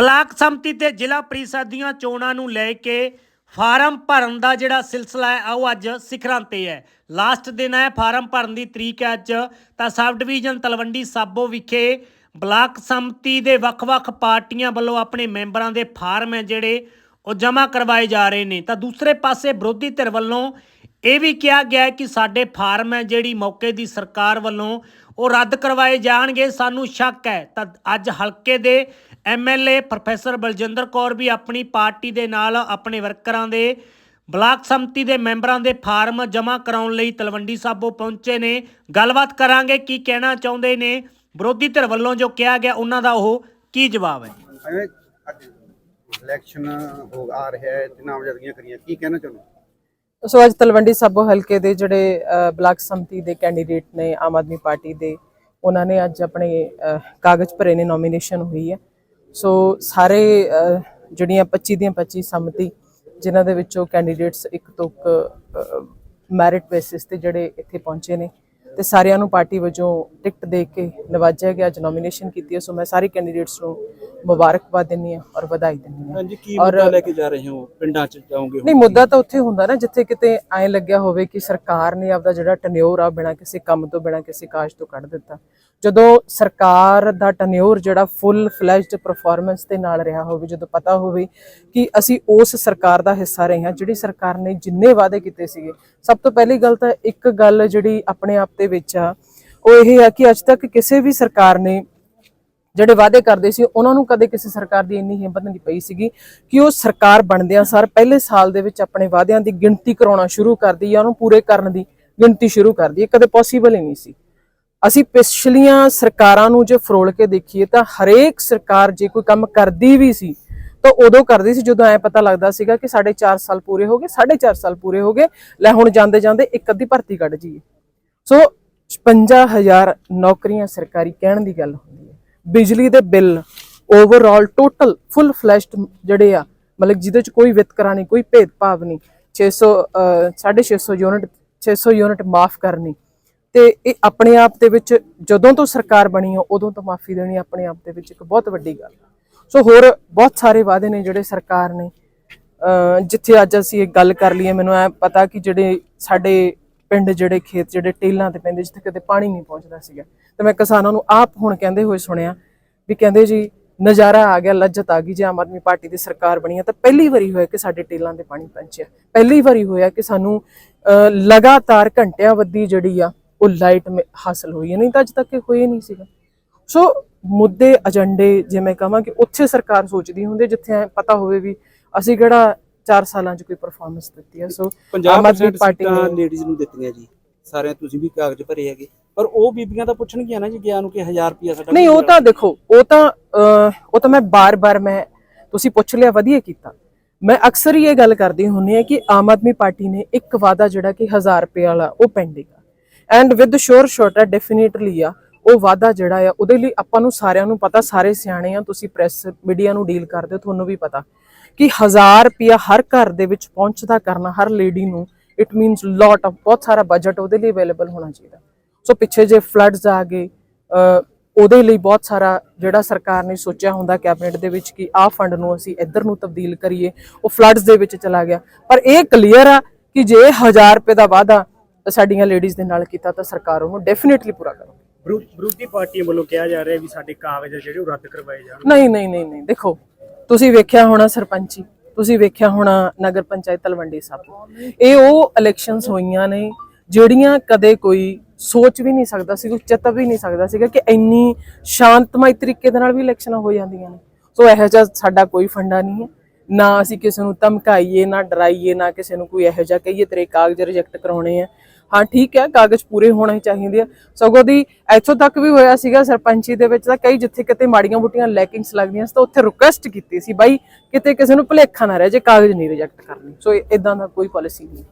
Block ਸੰਮਤੀ ਤੇ ਜ਼ਿਲ੍ਹਾ ਪ੍ਰੀਸ਼ਦ ਦੀਆਂ ਚੋਣਾਂ ਨੂੰ ਲੈ ਕੇ ਫਾਰਮ ਭਰਨ ਦਾ ਜਿਹੜਾ ਸਿਲਸਿਲਾ ਹੈ ਉਹ ਅੱਜ ਸਿਖਰਾਂ ਤੇ ਹੈ। ਲਾਸਟ ਦਿਨ ਹੈ, ਫਾਰਮ ਭਰਨ ਦੀ ਤਰੀਕ ਹੈ ਅੱਜ। ਤਾਂ ਸਬ ਡਿਵੀਜ਼ਨ ਤਲਵੰਡੀ ਸਾਬੋ ਵਿਖੇ ਬਲਾਕ ਸੰਮਤੀ ਦੇ ਵੱਖ-ਵੱਖ ਪਾਰਟੀਆਂ ਵੱਲੋਂ ਆਪਣੇ ਮੈਂਬਰਾਂ ਦੇ ਫਾਰਮ ਹੈ ਜਿਹੜੇ ਉਹ ਜਮ੍ਹਾਂ ਕਰਵਾਏ ਜਾ ਰਹੇ ਨੇ। ਤਾਂ ਦੂਸਰੇ ਪਾਸੇ ਵਿਰੋਧੀ ਧਿਰ ਵੱਲੋਂ ਇਹ ਵੀ ਕਿਹਾ ਗਿਆ ਕਿ ਸਾਡੇ ਫਾਰਮ ਹੈ ਜਿਹੜੀ ਮੌਕੇ ਦੀ ਸਰਕਾਰ ਵੱਲੋਂ ਉਹ ਰੱਦ ਕਰਵਾਏ ਜਾਣਗੇ, ਸਾਨੂੰ ਸ਼ੱਕ ਹੈ। ਤਾਂ ਅੱਜ ਹਲਕੇ ਦੇ ਐਮਐਲਏ ਪ੍ਰੋਫੈਸਰ ਬਲਜਿੰਦਰ ਕੌਰ ਵੀ ਆਪਣੀ ਪਾਰਟੀ ਦੇ ਨਾਲ ਆਪਣੇ ਵਰਕਰਾਂ ਦੇ ਬਲਾਕ ਸੰਮਤੀ ਦੇ ਮੈਂਬਰਾਂ ਦੇ ਫਾਰਮ ਜਮ੍ਹਾਂ ਕਰਾਉਣ ਲਈ ਤਲਵੰਡੀ ਸਾਬੋ ਪਹੁੰਚੇ ਨੇ। ਗੱਲਬਾਤ ਕਰਾਂਗੇ, ਕੀ ਕਹਿਣਾ ਚਾਹੁੰਦੇ ਨੇ? ਵਿਰੋਧੀ ਧਿਰ ਵੱਲੋਂ ਜੋ ਕਿਹਾ ਗਿਆ, ਉਹਨਾਂ ਦਾ ਉਹ ਕੀ ਜਵਾਬ ਹੈ? ਇਲੈਕਸ਼ਨ ਹੋ ਆ ਰਿਹਾ ਹੈ ਤੇ ਨਾਮਜ਼ਦਗੀਆਂ ਕਰੀਆਂ ਕੀ ਕਹਿਣਾ ਚਾਹੁੰਦੇ? ਸੋ ਅੱਜ ਤਲਵੰਡੀ ਸਾਬੋ ਹਲਕੇ ਦੇ ਜਿਹੜੇ ਬਲਾਕ ਸੰਮਤੀ ਦੇ ਕੈਂਡੀਡੇਟ ਨੇ ਆਮ ਆਦਮੀ ਪਾਰਟੀ ਦੇ, ਉਹਨਾਂ ਨੇ ਅੱਜ ਆਪਣੇ ਕਾਗਜ਼ ਭਰੇ ਨੇ ਨੋਮੀਨੇਸ਼ਨ ਹੋਈ ਹੈ। ਸੋ ਸਾਰੇ ਜਿਹੜੀਆਂ 25 ਦੀਆਂ 25 ਸੰਮਤੀ, ਜਿਨ੍ਹਾਂ ਦੇ ਵਿੱਚੋਂ ਕੈਂਡੀਡੇਟਸ ਇੱਕ ਤੋਂ ਮੈਰਿਟ ਬੇਸਿਸ ਤੇ ਜਿਹੜੇ ਇੱਥੇ ਪਹੁੰਚੇ ਨੇ ਤੇ ਸਾਰਿਆਂ ਨੂੰ ਪਾਰਟੀ ਵਜੋਂ ਟਿਕਟ ਦੇ ਕੇ ਨਵਾਜਿਆ ਗਿਆ ਅੱਜ ਨੋਮੀਨੇਸ਼ਨ ਕੀਤੀ ਹੈ ਸੋ ਮੈਂ ਸਾਰੇ ਕੈਂਡੀਡੇਟਸ ਨੂੰ ਮੁਬਾਰਕਬਾਦ ਦਿੰਦੀ ਹਾਂ ਔਰ ਵਧਾਈ ਦਿੰਦੀ ਹਾਂ। ਹਾਂਜੀ ਕੀ ਮੁੱਦਾ ਲੈ ਕੇ ਜਾ ਰਹੇ ਹੋ? ਪਿੰਡਾਂ ਚ ਜਾਓਗੇ ਨਹੀਂ ਮੁੱਦਾ ਤਾਂ ਉੱਥੇ ਹੁੰਦਾ ਨਾ ਜਿੱਥੇ ਕਿਤੇ ਐ ਲੱਗਿਆ ਹੋਵੇ ਕਿ ਸਰਕਾਰ ਨੇ ਆਪਦਾ ਜਿਹੜਾ ਟਨਿਓਰ ਆ ਬਿਨਾਂ ਕਿਸੇ ਕੰਮ ਤੋਂ ਬਿਨਾਂ ਕਿਸੇ ਕਾਜ ਤੋਂ ਕੱਢ ਦਿੱਤਾ। ਜਦੋਂ ਸਰਕਾਰ ਦਾ ਟਨਿਓਰ ਜਿਹੜਾ ਫੁੱਲ ਫਲੈਜਡ ਪਰਫਾਰਮੈਂਸ ਦੇ ਨਾਲ ਰਿਹਾ ਹੋਵੇ ਜਦੋਂ ਪਤਾ ਹੋਵੇ ਕਿ ਅਸੀਂ ਉਸ ਸਰਕਾਰ ਦਾ ਹਿੱਸਾ ਰਹੇ ਹਾਂ ਜਿਹੜੀ ਸਰਕਾਰ ਨੇ ਜਿੰਨੇ ਵਾਅਦੇ ਕੀਤੇ ਸੀਗੇ ਸਭ ਤੋਂ ਪਹਿਲੀ ਗੱਲ ਤਾਂ ਇੱਕ ਗੱਲ ਜਿਹੜੀ ਆਪਣੇ ਆਪ ਦੇ ਵਿੱਚ ਆ। ਉਹ ਇਹ ਹੈ ਕਿ ਅੱਜ ਤੱਕ ਕਿਸੇ ਵੀ ਸਰਕਾਰ ਨੇ ਜਿਹੜੇ ਵਾਅਦੇ ਕਰਦੇ ਸੀ, ਉਹਨਾਂ ਨੂੰ ਕਦੇ ਕਿਸੇ ਸਰਕਾਰ ਦੀ ਇੰਨੀ ਹਿੰਮਤ ਨਹੀਂ ਪਈ ਸੀਗੀ ਕਿ ਉਹ ਸਰਕਾਰ ਬਣਦਿਆਂ ਸਾਰ ਪਹਿਲੇ ਸਾਲ ਦੇ ਵਿੱਚ ਆਪਣੇ ਵਾਅਦਿਆਂ ਦੀ ਗਿਣਤੀ ਕਰਾਉਣਾ ਸ਼ੁਰੂ ਕਰਦੀ ਜਾਂ ਉਹਨੂੰ ਪੂਰੇ ਕਰਨ ਦੀ ਗਿਣਤੀ ਸ਼ੁਰੂ ਕਰਦੀ ਹੈ ਕਦੇ ਪੋਸੀਬਲ ਹੀ ਨਹੀਂ ਸੀ। ਅਸੀਂ ਪਿਛਲੀਆਂ ਸਰਕਾਰਾਂ ਨੂੰ ਜੇ ਫਰੋਲ ਕੇ ਦੇਖੀਏ ਤਾਂ ਹਰੇਕ ਸਰਕਾਰ ਜੇ ਕੋਈ ਕੰਮ ਕਰਦੀ ਵੀ ਸੀ, ਤਾਂ ਉਦੋਂ ਕਰਦੀ ਸੀ ਜਦੋਂ ਐ ਪਤਾ ਲੱਗਦਾ ਸੀਗਾ ਕਿ ਸਾਡੇ 4 ਸਾਲ ਪੂਰੇ ਹੋ ਗਏ 4.5 ਸਾਲ ਪੂਰੇ ਹੋ ਗਏ। ਲੈ ਹੁਣ ਜਾਂਦੇ ਜਾਂਦੇ ਇੱਕ ਅੱਧੀ ਭਰਤੀ ਕੱਢ ਜੀਏ ਸੋ 55000 ਨੌਕਰੀਆਂ ਸਰਕਾਰੀ ਕਹਿਣ ਦੀ ਗੱਲ ਹੁੰਦੀ ਹੈ। ਬਿਜਲੀ ਦੇ bill overall total full flashed ਜਿਹੜੇ ਆ ਮਤਲਬ ਜਿਹਦੇ ਚ ਕੋਈ ਵਿਤਕਰਾ ਨਹੀਂ ਕੋਈ ਭੇਦਭਾਵ ਨਹੀਂ 600 ਅਹ, 650 ਯੂਨਿਟ 600 ਯੂਨਿਟ ਮਾਫ ਕਰਨੀ। ਤੇ ਇਹ ਆਪਣੇ ਆਪ ਦੇ ਵਿੱਚ ਜਦੋਂ ਤੋਂ ਸਰਕਾਰ ਬਣੀ ਹੈ ਉਦੋਂ ਤੋਂ ਮਾਫੀ ਦੇਣੀ ਆਪਣੇ ਆਪ ਦੇ ਵਿੱਚ ਇੱਕ ਬਹੁਤ ਵੱਡੀ ਗੱਲ ਸੋ ਹੋਰ ਬਹੁਤ ਸਾਰੇ ਵਾਅਦੇ ਨੇ ਜਿਹੜੇ ਸਰਕਾਰ ਨੇ ਜਿੱਥੇ ਅੱਜ ਅਸੀਂ ਇਹ ਗੱਲ ਕਰ ਲਈਏ ਮੈਨੂੰ ਐ ਪਤਾ ਕਿ ਜਿਹੜੇ ਸਾਡੇ ਪਿੰਡ ਜਿਹੜੇ ਖੇਤ ਜਿਹੜੇ ਟੇਲਾਂ ਤੇ ਪੈਂਦੇ ਜਿੱਥੇ ਕਦੇ ਪਾਣੀ ਨਹੀਂ ਪਹੁੰਚਦਾ ਸੀਗਾ। ਤੇ ਮੈਂ ਕਿਸਾਨਾਂ ਨੂੰ ਆਪ ਹੁਣ ਕਹਿੰਦੇ ਹੋਏ ਸੁਣਿਆ ਵੀ ਕਹਿੰਦੇ ਜੀ ਨਜ਼ਾਰਾ ਆ ਗਿਆ ਲੱਜਤ ਆ ਗਈ ਜੇ ਆਮ ਆਦਮੀ ਪਾਰਟੀ ਦੀ ਸਰਕਾਰ ਬਣੀ ਹੈ ਤਾਂ ਪਹਿਲੀ ਵਾਰੀ ਹੋਇਆ ਕਿ ਸਾਡੇ ਟੇਲਾਂ ਤੇ ਪਾਣੀ ਪਹੁੰਚਿਆ। ਪਹਿਲੀ ਵਾਰੀ ਹੋਇਆ ਕਿ ਸਾਨੂੰ ਅਹ, ਲਗਾਤਾਰ ਘੰਟਿਆਂ ਵੱਧੀ ਜਿਹੜੀ ਆ ਉਹ ਲਾਈਟ ਹਾਸਲ ਹੋਈ ਹੈ। ਨਹੀਂ ਤਾਂ ਅੱਜ ਤੱਕ ਇਹ ਹੋਈ ਨਹੀਂ ਸੀਗਾ। ਸੋ ਮੁੱਦੇ ਏਜੰਡੇ ਜਿਵੇਂ ਕਹਾਂ ਕਿ ਉੱਥੇ ਸਰਕਾਰ ਸੋਚਦੀ ਹੁੰਦੀ ਜਿੱਥੇ ਪਤਾ ਹੋਵੇ ਵੀ ਅਸੀਂ ਕਿਹੜਾ 4 ਸਾਲਾਂ 'ਚ ਕੋਈ ਪਰਫਾਰਮੈਂਸ ਦਿੱਤੀ ਹੈ ਸੋ ਆਮ ਆਦਮੀ 50% ਪਾਰਟੀ ਸੀਟਾਂ ਨੇ ਲੇਡੀਜ਼ ਨੂੰ ਦਿੱਤੀਆਂ ਜੀ। ਸਾਰਿਆਂ ਤੁਸੀਂ ਵੀ ਕਾਗਜ਼ ਭਰੇ ਹੈਗੇ। ਪਰ ਉਹ ਬੀਬੀਆਂ ਤਾਂ ਪੁੱਛਣਗੀਆਂ ਨਾ ਜੀ ਗਿਆ ਨੂੰ ਕਿ 1000 ਰੁਪਿਆ ਸਾਡਾ ਨਹੀਂ ਉਹ ਤਾਂ ਦੇਖੋ ਉਹ ਤਾਂ ਉਹ ਤਾਂ ਮੈਂ ਬਾਰ-ਬਾਰ ਮੈਂ ਤੁਸੀਂ ਪੁੱਛ ਲਿਆ ਵਧੀਆ ਕੀਤਾ। ਮੈਂ ਅਕਸਰ ਹੀ ਇਹ ਗੱਲ ਕਰਦੀ ਹੁੰਨੀ ਆ ਕਿ ਆਮ ਆਦਮੀ ਪਾਰਟੀ ਨੇ ਇੱਕ ਵਾਅਦਾ ਜਿਹੜਾ ਕਿ 1000 ਰੁਪਏ ਵਾਲਾ ਉਹ ਪੈਂਡਿੰਗ। ਆ and with sure short definitely ਆ ਉਹ ਵਾਅਦਾ ਜਿਹੜਾ ਆ, ਉਹਦੇ ਲਈ ਆਪਾਂ ਨੂੰ ਸਾਰਿਆਂ ਨੂੰ ਪਤਾ, ਸਾਰੇ ਸਿਆਣੇ ਆ, ਤੁਸੀਂ ਪ੍ਰੈਸ ਮੀਡੀਆ ਨੂੰ ਡੀਲ ਕਰਦੇ ਹੋ, ਤੁਹਾਨੂੰ ਵੀ ਪਤਾ ਕਿ 1000 ਰੁਪਿਆ ਹਰ ਘਰ ਦੇ ਵਿੱਚ ਪਹੁੰਚਦਾ ਕਰਨਾ, ਹਰ ਲੇਡੀ ਨੂੰ ਇਟ ਮੀਨਸ ਲੋਟ ਆਫ ਬਹੁਤ ਸਾਰਾ ਬਜਟ ਉਹਦੇ ਲਈ ਅਵੇਲੇਬਲ ਹੋਣਾ ਚਾਹੀਦਾ। ਸੋ ਪਿੱਛੇ ਜੇ ਫਲੱਡਸ ਆ ਗਏ ਉਹਦੇ ਲਈ ਬਹੁਤ ਸਾਰਾ ਜਿਹੜਾ ਸਰਕਾਰ ਨੇ ਸੋਚਿਆ ਹੁੰਦਾ ਕੈਬਨਿਟ ਦੇ ਵਿੱਚ ਕਿ ਆਹ ਫੰਡ ਨੂੰ ਅਸੀਂ ਇੱਧਰ ਨੂੰ ਤਬਦੀਲ ਕਰੀਏ, ਉਹ ਫਲੱਡਸ ਦੇ ਵਿੱਚ ਚਲਾ ਗਿਆ। ਪਰ ਇਹ ਕਲੀਅਰ ਆ ਕਿ ਜੇ 1000 ਰੁਪਏ ਦਾ ਵਾਅਦਾ ਸਾਡੀਆਂ ਲੇਡੀਜ਼ ਦੇ ਨਾਲ ਕੀਤਾ ਤਾਂ ਸਰਕਾਰ ਉਹਨੂੰ ਡੈਫੀਨਿਟਲੀ ਪੂਰਾ ਕਰੂਗੀ। ਵਿਰੋ- ਵਿਰੋਧੀ ਪਾਰਟੀਆਂ ਵੱਲੋਂ ਕਿਹਾ ਜਾ ਰਿਹਾ ਵੀ ਸਾਡੇ ਕਾਗਜ਼ ਆ ਜਿਹੜੇ ਉਹ ਰੱਦ ਕਰਵਾਏ ਜਾਣ। ਨਹੀਂ ਨਹੀਂ ਨਹੀਂ ਨਹੀਂ, ਦੇਖੋ, ਤੁਸੀਂ ਵੇਖਿਆ ਹੋਣਾ ਸਰਪੰਚੀ, ਤੁਸੀਂ ਵੇਖਿਆ ਹੋਣਾ ਨਗਰ ਪੰਚਾਇਤ ਤਲਵੰਡੀ ਸਾਬੋ ਇਹ ਉਹ ਇਲੈਕਸ਼ਨਸ ਹੋਈਆਂ ਨੇ ਜਿਹੜੀਆਂ ਕਦੇ ਕੋਈ ਸੋਚ ਵੀ ਨਹੀਂ ਸਕਦਾ ਸੀ, ਕੋਈ ਚਿੱਤ ਵੀ ਨਹੀਂ ਸਕਦਾ ਸੀਗਾ ਕਿ ਇੰਨੀ ਸ਼ਾਂਤਮਈ ਤਰੀਕੇ ਦੇ ਨਾਲ ਵੀ ਇਲੈਕਸ਼ਨਾਂ ਹੋ ਜਾਂਦੀਆਂ ਨੇ। ਸੋ ਇਹੋ ਜਿਹਾ ਸਾਡਾ ਕੋਈ ਫੰਡਾ ਨਹੀਂ ਹੈ। ਨਾ ਅਸੀਂ ਕਿਸੇ ਨੂੰ ਧਮਕਾਈਏ, ਨਾ ਡਰਾਈਏ, ਨਾ ਕਿਸੇ ਨੂੰ ਕੋਈ ਇਹੋ ਜਿਹਾ ਕਹੀਏ, ਤੇਰੇ ਕਾਗਜ਼ ਰਿਜੈਕਟ ਕਰਾਉਣੇ ਆ। ਹਾਂ, ਠੀਕ ਹੈ, ਕਾਗਜ਼ ਪੂਰੇ ਹੋਣੇ ਚਾਹੀਦੇ ਆ। ਸਗੋਂ ਦੀ ਇੱਥੋਂ ਤੱਕ ਵੀ ਹੋਇਆ ਸੀਗਾ ਸਰਪੰਚੀ ਦੇ ਵਿੱਚ ਤਾਂ ਕਈ ਜਿੱਥੇ ਕਿਤੇ ਮਾੜੀਆਂ ਬੁੱਟੀਆਂ ਲੈਕਿੰਗਸ ਲੱਗਦੀਆਂ ਸੀ ਤਾਂ ਉੱਥੇ ਰਿਕੁਐਸਟ ਕੀਤੀ ਸੀ ਬਾਈ, ਕਿਤੇ ਕਿਸੇ ਨੂੰ ਭੁਲੇਖਾ ਨਾ ਰਹਿ ਜੇ, ਕਾਗਜ਼ ਨਹੀਂ ਰਿਜੈਕਟ ਕਰਨੇ। ਸੋ ਇਦਾਂ ਦਾ ਕੋਈ ਪਾਲਿਸੀ ਨਹੀਂ।